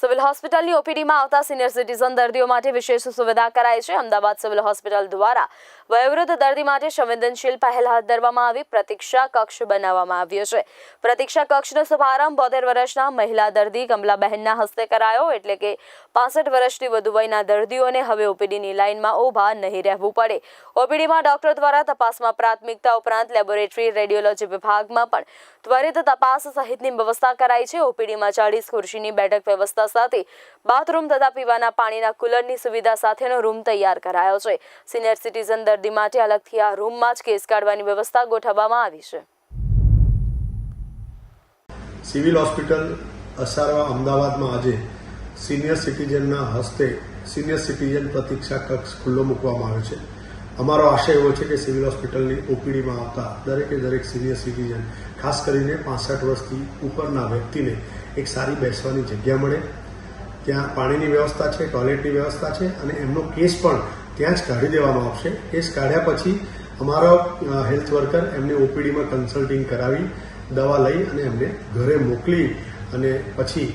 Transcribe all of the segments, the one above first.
Civil હોસ્પિટલની ઓપીડીમાં આવતા senior citizen દર્દીઓ માટે વિશેષ સુવિધા કરાઈ છે. અમદાવાદ સિવિલ હોસ્પિટલ દ્વારા વયોવૃદ્ધ દર્દી માટે સંવેદનશીલ પહેલ હાથ ધરવામાં આવી. પ્રતીક્ષા કક્ષ બનાવવામાં આવ્યો છે. પ્રતીક્ષા કક્ષનો શુભારંભ બોતેર વર્ષના મહિલા દર્દી કમલાબહેનના હસ્તે કરાયો, એટલે કે પાસઠ વર્ષથી વધુ વયના દર્દીઓને હવે ઓપીડીની લાઇનમાં ઊભા નહીં રહેવું પડે. ઓપીડીમાં ડોક્ટર દ્વારા તપાસમાં પ્રાથમિકતા ઉપરાંત લેબોરેટરી, રેડિયોલોજી વિભાગમાં પણ ત્વરિત તપાસ સહિતની વ્યવસ્થા કરાઈ છે. ઓપીડીમાં ચાળીસ ખુરશીની બેઠક વ્યવસ્થા સાથે બાથરૂમ તથા પીવાના પાણીના કુલરની સુવિધા સાથેનો રૂમ તૈયાર કરાયો છે. સિનિયર સિટીઝન દર્દી માટે અલગથી આ રૂમમાં જ કેસ કાઢવાની વ્યવસ્થા ગોઠવવામાં આવી છે. સિવિલ હોસ્પિટલ અસારવા અમદાવાદમાં આજે સિનિયર સિટીઝનના હસ્તે સિનિયર સિટીઝન પ્રતીક્ષા કક્ષ ખુલ્લો મૂકવામાં આવ્યો છે. અમારો આશય એવો છે કે સિવિલ હોસ્પિટલની ઓપીડીમાં આવતા દરેકે દરેક સિનિયર સિટીઝન, ખાસ કરીને પાસઠ વર્ષથી ઉપરના વ્યક્તિને એક સારી બેસવાની જગ્યા મળે. ત્યાં પાણીની વ્યવસ્થા છે, ટોયલેટની વ્યવસ્થા છે અને એમનો કેસ પણ ત્યાં જ કાઢી દેવામાં આવશે. કેસ કાઢ્યા પછી અમારો હેલ્થ વર્કર એમને ઓપીડીમાં કન્સલ્ટિંગ કરાવી, દવા લઈ અને એમને ઘરે મોકલી અને પછી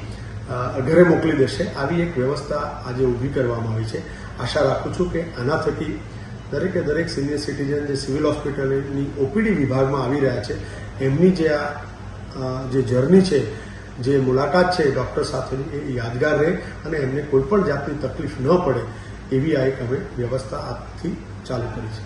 ઘરે મોકલી દેશે. આવી એક વ્યવસ્થા આજે ઊભી કરવામાં આવી છે. આશા રાખું છું કે આના થકી દરેકે દરેક સિનિયર સિટીઝન જે સિવિલ હોસ્પિટલની ઓપીડી વિભાગમાં આવી રહ્યા છે, એમની જે આ જે જર્ની છે, જે મુલાકાત છે ડૉક્ટર સાથેની એ યાદગાર રહે અને એમને કોઈ પણ જાતની તકલીફ ન પડે, એવી આ એક અમે વ્યવસ્થા આજથી ચાલુ કરી છે.